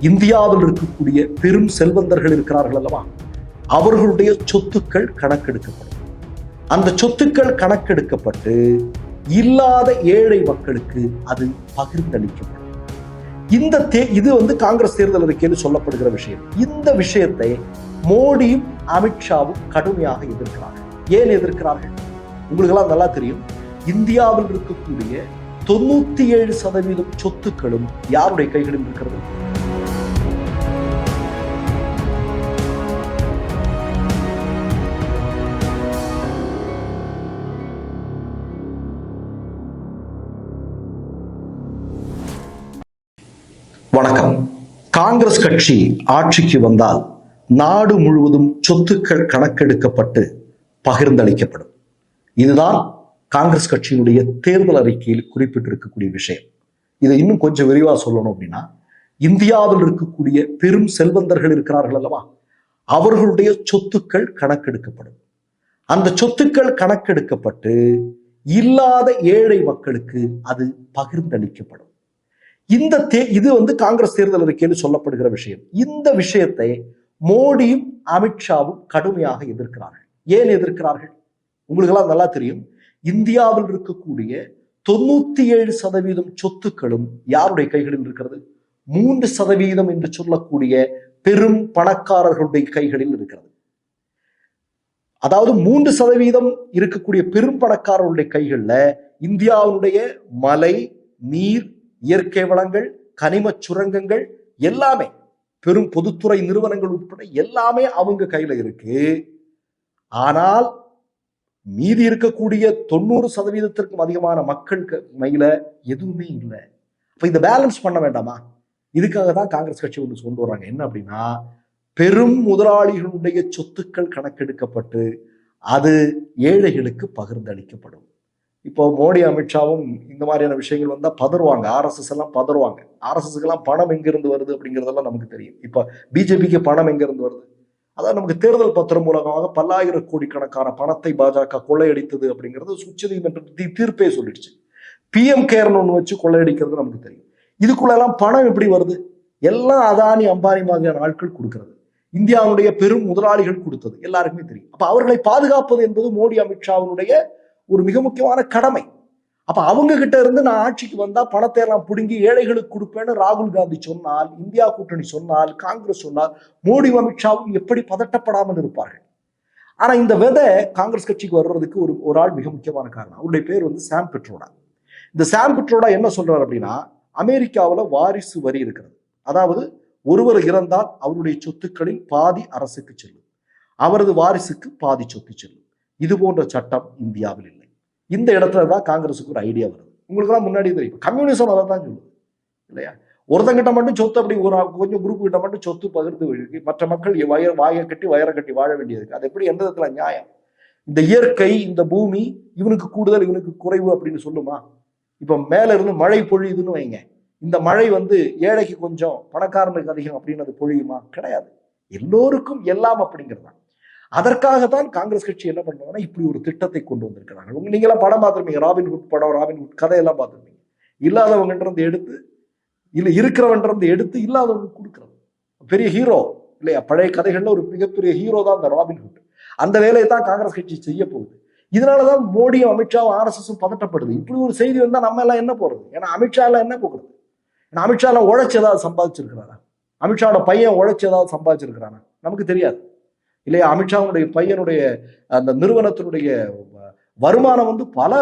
இந்தியாவில் இருக்கக்கூடிய பெரும் செல்வந்தர்கள் இருக்கிறார்கள் அல்லவா? அவர்களுடைய சொத்துக்கள் கணக்கெடுக்கப்படும். அந்த சொத்துக்கள் கணக்கெடுக்கப்பட்டு இல்லாத ஏழை மக்களுக்கு அது பகிர்ந்தளிக்கப்படும். இந்த தே இது வந்து காங்கிரஸ் தேர்தல் அறிக்கையில் சொல்லப்படுகிற விஷயம். இந்த விஷயத்தை மோடியும் அமித்ஷாவும் கடுமையாக எதிர்க்கிறார்கள். ஏன் எதிர்க்கிறார்கள்? உங்களுக்கெல்லாம் நல்லா தெரியும். இந்தியாவில் இருக்கக்கூடிய தொண்ணூத்தி ஏழு சதவீதம் சொத்துக்களும் யாருடைய கைகளில் இருக்கிறது? காங்கிரஸ் கட்சி ஆட்சிக்கு வந்தால் நாடு முழுவதும் சொத்துக்கள் கணக்கெடுக்கப்பட்டு பகிர்ந்தளிக்கப்படும். இதுதான் காங்கிரஸ் கட்சியினுடைய தேர்தல் அறிக்கையில் குறிப்பிட்டிருக்கக்கூடிய விஷயம். இதை இன்னும் கொஞ்சம் விரிவா சொல்லணும் அப்படின்னா இந்தியாவில் இருக்கக்கூடிய பெரும் செல்வந்தர்கள் இருக்கிறார்கள் அல்லவா? அவர்களுடைய சொத்துக்கள் கணக்கெடுக்கப்படும். அந்த சொத்துக்கள் கணக்கெடுக்கப்பட்டு இல்லாத ஏழை மக்களுக்கு அது பகிர்ந்தளிக்கப்படும். இந்த தே இது வந்து காங்கிரஸ் தேர்தல் அறிக்கையில் சொல்லப்படுகிற விஷயம். இந்த விஷயத்தை மோடியும் அமித்ஷாவும் கடுமையாக எதிர்க்கிறார்கள். ஏன் எதிர்க்கிறார்கள்? உங்களுக்கெல்லாம் நல்லா தெரியும். இந்தியாவில் இருக்கக்கூடிய தொண்ணூத்தி ஏழு சதவீதம் சொத்துக்களும் யாருடைய கைகளில் இருக்கிறது? மூன்று சதவீதம் என்று சொல்லக்கூடிய பெரும் பணக்காரர்களுடைய கைகளில் இருக்கிறது. அதாவது மூன்று சதவீதம் இருக்கக்கூடிய பெரும் பணக்காரர்களுடைய கைகளில் இந்தியாவுடைய மலை நீர் இயற்கை வளங்கள் கனிம சுரங்கங்கள் எல்லாமே பெரும் பொதுத்துறை நிறுவனங்கள் உட்பட எல்லாமே அவங்க கையில இருக்கு. ஆனால் மீதி இருக்கக்கூடிய தொண்ணூறு சதவீதத்திற்கும் அதிகமான மக்கள் மையில எதுவுமே இல்லை. அப்ப இந்த பேலன்ஸ் பண்ண வேண்டாமா? இதுக்காக தான் காங்கிரஸ் கட்சி ஒன்று கொண்டு வர்றாங்க. என்ன அப்படின்னா பெரும் முதலாளிகளுடைய சொத்துக்கள் கணக்கெடுக்கப்பட்டு அது ஏழைகளுக்கு பகிர்ந்தளிக்கப்படும். இப்போ மோடி அமித்ஷாவும் இந்த மாதிரியான விஷயங்கள் வந்தால் பதறுவாங்க. ஆர்எஸ்எஸ் எல்லாம் பதறுவாங்க. ஆர்எஸ்எஸ்க்கெல்லாம் பணம் எங்கிருந்து வருது அப்படிங்கிறதெல்லாம் நமக்கு தெரியும். இப்போ பிஜேபிக்கு பணம் எங்கிருந்து வருது? அதான் நமக்கு தேர்தல் பத்திரம் மூலமாக பல்லாயிரம் கோடிக்கணக்கான பணத்தை பாஜக கொள்ளையடித்தது அப்படிங்கிறது உச்சநீதிமன்ற தீர்ப்பே சொல்லிடுச்சு. பிஎம் கேர்னு ஒன்று வச்சு கொள்ளையடிக்கிறது நமக்கு தெரியும். இதுக்குள்ளெல்லாம் பணம் எப்படி வருது? எல்லாம் அதானி அம்பானி மாதிரியான ஆட்கள் கொடுக்கறது. இந்தியாவுடைய பெரும் முதலாளிகள் கொடுத்தது. எல்லாருக்குமே தெரியும். அப்ப அவர்களை பாதுகாப்பது என்பது மோடி அமித்ஷாவினுடைய ஒரு மிக முக்கியமான கடமை. அப்ப அவங்க கிட்ட இருந்து நான் ஆட்சிக்கு வந்தா பணத்தை எல்லாம் பிடுங்கி ஏழைகளுக்கு கொடுப்பேன்னு ராகுல் காந்தி சொன்னால் இந்தியா கூட்டணி சொன்னால் காங்கிரஸ் சொன்னால் மோடி அமித்ஷாவும் எப்படி பதட்டப்படாமல் இருப்பார்கள்? ஆனா இந்த விதை காங்கிரஸ் கட்சிக்கு வர்றதுக்கு ஒரு ஒரு ஆள் மிக முக்கியமான காரணம். அவருடைய பேர் வந்து சாம் பெட்ரோடா. இந்த சாம் பெட்ரோடா என்ன சொல்றாரு அப்படின்னா அமெரிக்காவுல வாரிசு வரி இருக்கிறது. அதாவது ஒருவர் இறந்தால் அவருடைய சொத்துக்களில் பாதி அரசுக்கு செல்லும். அவரது வாரிசுக்கு பாதி சொத்து செல்லும். இது போன்ற சட்டம் இந்தியாவில் இல்லை. இந்த இடத்துல தான் காங்கிரஸுக்கு ஒரு ஐடியா வருது. உங்களுக்கெல்லாம் முன்னாடி தெரியும். கம்யூனிசம் அதை தான் சொல்லுது. இல்லையா? ஒருத்தங்கிட்ட மட்டும் சொத்து அப்படி ஒரு கொஞ்சம் குரூப் கிட்ட மட்டும் சொத்து பகிர்ந்து மற்ற மக்கள் வய வாயை கட்டி வயரை கட்டி வாழ வேண்டியது அது எப்படி? எந்த விதத்துல நியாயம்? இந்த இயற்கை இந்த பூமி இவனுக்கு கூடுதல் இவனுக்கு குறைவு அப்படின்னு சொல்லுமா? இப்போ மேல இருந்து மழை பொழியுதுன்னு வைங்க. இந்த மழை வந்து ஏழைக்கு கொஞ்சம் பணக்காரனுக்கு அதிகம் அப்படின்னு அது பொழியுமா? கிடையாது. எல்லோருக்கும் எல்லாம் அதற்காக அதற்காகத்தான் காங்கிரஸ் கட்சி என்ன பண்ணுவாங்கன்னா இப்படி ஒரு திட்டத்தை கொண்டு வந்திருக்கிறாங்க. உங்க நீங்களாம் படம் பார்த்துருப்பீங்க. ராபின்ஹுட் படம் ராபின்ஹுட் கதையெல்லாம் பார்த்துருப்பீங்க. இல்லாதவங்கன்றது இருந்து எடுத்து இல்லை இருக்கிறவன்றது எடுத்து இல்லாதவங்க கொடுக்குறது. பெரிய ஹீரோ இல்லையா? பழைய கதைகள்ல ஒரு மிகப்பெரிய ஹீரோ தான் அந்த ராபின்ஹுட் அந்த வேலையை தான் காங்கிரஸ் கட்சி செய்ய போகுது. இதனாலதான் மோடியும் அமித்ஷாவும் ஆர்எஸ்எஸும் பதட்டப்படுது. இப்படி ஒரு செய்தி வந்தா நம்ம எல்லாம் என்ன போறது? ஏன்னா அமித்ஷா எல்லாம் என்ன போகிறது ஏன்னா அமித்ஷா எல்லாம் உழைச்சி ஏதாவது சம்பாதிச்சிருக்கிறாரா? அமித்ஷாவோட பையன் உழைச்சி ஏதாவது சம்பாதிச்சிருக்கிறானா? நமக்கு தெரியாது. இல்லையா அமித்ஷாவுடைய பையனுடைய அந்த நிறுவனத்தினுடைய வருமானம் வந்து பல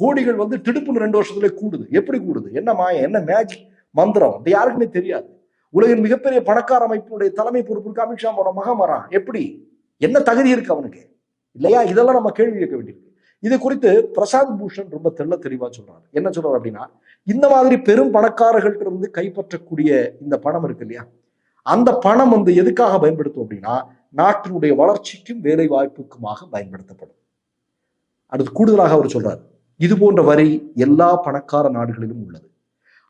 கோடிகள் வந்து திடுப்புன்னு ரெண்டு வருஷத்துல கூடுது. எப்படி கூடுது? என்ன மாயம்? என்ன மேஜிக் மந்திரம்? அது யாருக்குமே தெரியாது. உலகின் மிகப்பெரிய பணக்கார அமைப்பினுடைய தலைமை பொறுப்பிற்கு அமித்ஷாவோட மகன் வரான் எப்படி? என்ன தகுதி இருக்கு அவனுக்கு? இல்லையா? இதெல்லாம் நம்ம கேள்வி கேட்க வேண்டியிருக்கு. இது குறித்து பிரசாந்த் பூஷன் ரொம்ப தெள்ள தெளிவா சொல்றாரு. என்ன சொல்றாரு அப்படின்னா இந்த மாதிரி பெரும் பணக்காரர்கள்ட்ட இருந்து கைப்பற்றக்கூடிய இந்த பணம் இருக்கு இல்லையா? அந்த பணம் வந்து எதுக்காக பயன்படுத்தும் அப்படின்னா நாட்டினுடைய வளர்ச்சிக்கும் வேலை வாய்ப்புக்குமாக பயன்படுத்தப்படும். அடுத்து கூடுதலாக அவர் சொல்றார் இது போன்ற வரி எல்லா பணக்கார நாடுகளிலும் உள்ளது.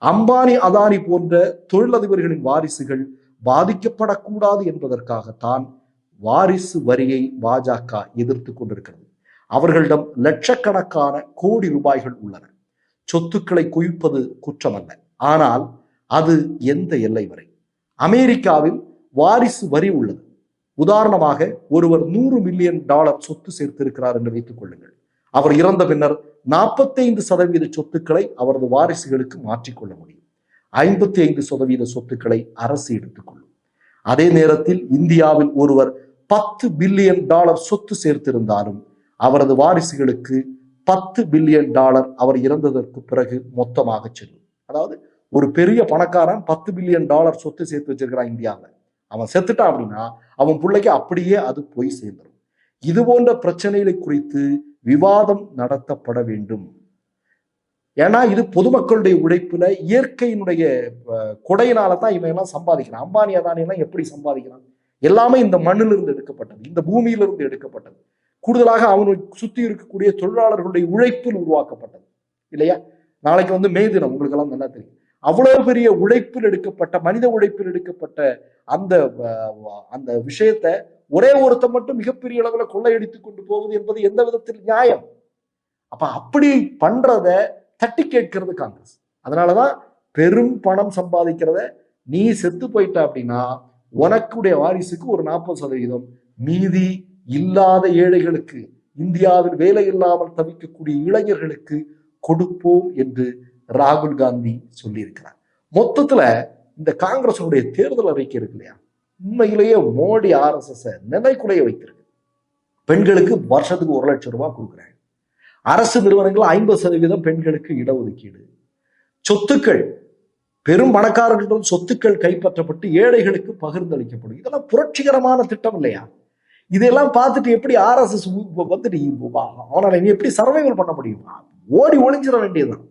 அம்பானி அதானி போன்ற தொழிலதிபர்களின் வாரிசுகள் பாதிக்கப்படக்கூடாது என்பதற்காகத்தான் வாரிசு வரியை பாஜக எதிர்த்து கொண்டிருக்கிறது. அவர்களிடம் லட்சக்கணக்கான கோடி ரூபாய்கள் உள்ளன. சொத்துக்களை குவிப்பது குற்றமல்ல. ஆனால் அது எந்த எல்லை வரை? அமெரிக்காவில் வாரிசு வரி உள்ளது. உதாரணமாக ஒருவர் நூறு மில்லியன் டாலர் சொத்து சேர்த்திருக்கிறார் என்று வைத்துக் கொள்ளுங்கள். அவர் இறந்த பின்னர் நாற்பத்தைந்து சதவீத சொத்துக்களை அவரது வாரிசுகளுக்கு மாற்றிக்கொள்ள முடியும். ஐம்பத்தி ஐந்து சதவீத சொத்துக்களை அரசு எடுத்துக்கொள்ளும் அதே நேரத்தில் இந்தியாவில் ஒருவர் பத்து பில்லியன் டாலர் சொத்து சேர்த்திருந்தாலும் அவரது வாரிசுகளுக்கு பத்து பில்லியன் டாலர் அவர் இறந்ததற்கு பிறகு மொத்தமாக செல்லும். அதாவது ஒரு பெரிய பணக்காரன் பத்து பில்லியன் டாலர் சொத்து சேர்த்து வச்சிருக்கிறான் இந்தியாவில். அவன் செத்துட்டான் அப்படின்னா அவன் பிள்ளைக்கு அப்படியே அது போய் சேர்ந்துடும் இது போன்ற பிரச்சனைகளை குறித்து விவாதம் நடத்தப்பட வேண்டும். ஏன்னா இது பொதுமக்களுடைய உழைப்புல இயற்கையினுடைய கொடையினால தான் இவன் எல்லாம் சம்பாதிக்கிறான். அம்பானி அதானி எல்லாம் எப்படி சம்பாதிக்கிறான்? எல்லாமே இந்த மண்ணிலிருந்து எடுக்கப்பட்டது. இந்த பூமியிலிருந்து எடுக்கப்பட்டது. கூடுதலாக அவனை சுத்தி இருக்கக்கூடிய தொழிலாளர்களுடைய உழைப்பில் உருவாக்கப்பட்டது. இல்லையா? நாளைக்கு வந்து மே தினம் உங்களுக்கு எல்லாம் நல்லா தெரியும். அவ்வளவு பெரிய உழைப்பில் எடுக்கப்பட்ட மனித உழைப்பில் எடுக்கப்பட்ட அந்த அந்த விஷயத்தை ஒரே ஒருத்தன் மட்டும் மிகப்பெரிய அளவுல கொள்ளையடித்து கொண்டு போவது என்பது எந்த விதத்தில் நியாயம்? அப்ப அப்படி பண்றத தட்டி கேட்கிறது காங்கிரஸ். அதனாலதான் பெரும் பணம் சம்பாதிக்கிறத நீ செத்து போயிட்ட அப்படின்னா உனக்குடைய வாரிசுக்கு ஒரு நாற்பது சதவீதம். மீதி இல்லாத ஏழைகளுக்கு இந்தியாவில் வேலை இல்லாமல் தவிக்கக்கூடிய இளைஞர்களுக்கு கொடுப்போம் என்று ராகுல் காந்தி சொல்லியிருக்கிறார் மொத்தத்துல இந்த காங்கிரஸுடைய தேர்தல் அறிக்கை இருக்கு இல்லையா உண்மையிலேயே மோடி ஆர்எஸ்எஸ் நிலைக்குலைய வைத்திருக்கு பெண்களுக்கு வருஷத்துக்கு ஒரு லட்சம் ரூபாய் கொடுக்குறாங்க அரசு நிறுவனங்கள் ஐம்பது சதவீதம் பெண்களுக்கு இடஒதுக்கீடு சொத்துக்கள் பெரும் பணக்காரர்களிடம் சொத்துக்கள் கைப்பற்றப்பட்டு ஏழைகளுக்கு பகிர்ந்தளிக்கப்படும் இதெல்லாம் புரட்சிகரமான திட்டம் இல்லையா இதெல்லாம் பார்த்துட்டு எப்படி ஆர்எஸ்எஸ் வந்துட்டு அவனால நீ எப்படி சர்வைவல் பண்ண முடியும் ஓடி ஒளிஞ்சிட வேண்டியதுதான்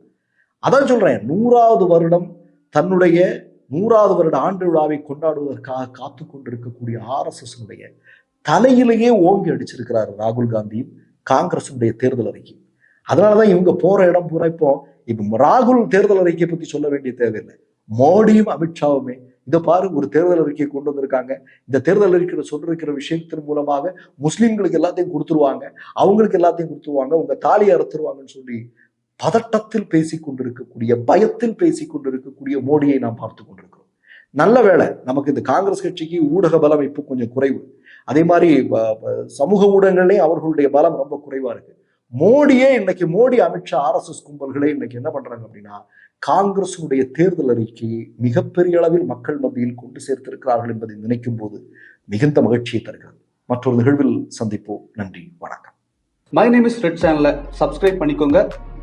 அதான் சொல்றேன் நூறாவது வருடம் தன்னுடைய நூறாவது வருட ஆண்டு விழாவை கொண்டாடுவதற்காக காத்து கொண்டிருக்கக்கூடிய ஆர்எஸ்எஸ் தலையிலேயே ஓங்கி அடிச்சிருக்கிறார் ராகுல் காந்தியும் காங்கிரசுடைய தேர்தல் அறிக்கை. அதனாலதான் இவங்க போற இடம் பூரா இப்போ இப்ப ராகுல் தேர்தல் அறிக்கையை பத்தி சொல்ல வேண்டிய தேவையில்லை. மோடியும் அமித்ஷாவுமே இதை பாரு ஒரு தேர்தல் அறிக்கையை கொண்டு வந்திருக்காங்க. இந்த தேர்தல் அறிக்கையில சொல்லிருக்கிற விஷயத்தின் மூலமாக முஸ்லிம்களுக்கு எல்லாத்தையும் கொடுத்துருவாங்க. அவங்களுக்கு எல்லாத்தையும் கொடுத்துருவாங்க. உங்க தாலியை அறுத்துருவாங்கன்னு சொல்லி பதட்டத்தில் பேசிக் கொண்டிருக்கக்கூடிய பயத்தில் பேசிக் கொண்டிருக்கக்கூடிய மோடியை நாம் பார்த்து கொண்டிருக்கிறோம். நல்ல வேளை நமக்கு இந்த காங்கிரஸ் கட்சிக்கு ஊடக பலம் இப்போ கொஞ்சம் குறைவு. அதே மாதிரி சமூக ஊடகங்களே அவர்களுடைய பலம் ரொம்ப குறைவா இருக்கு. மோடியே இன்னைக்கு மோடி அமித்ஷா ஆர்எஸ்எஸ் கும்பல்களே இன்னைக்கு என்ன பண்றாங்க அப்படின்னா காங்கிரசுடைய தேர்தல் அறிக்கையை மிகப்பெரிய அளவில் மக்கள் மத்தியில் கொண்டு சேர்த்திருக்கிறார்கள் என்பதை நினைக்கும் போது மிகுந்த மகிழ்ச்சியை தருகிறது. மற்றொரு நிகழ்வில் சந்திப்போம். நன்றி. வணக்கம். மை நேம் இஸ் ரெட் சேனலை சப்ஸ்கிரைப் பண்ணிக்கோங்க.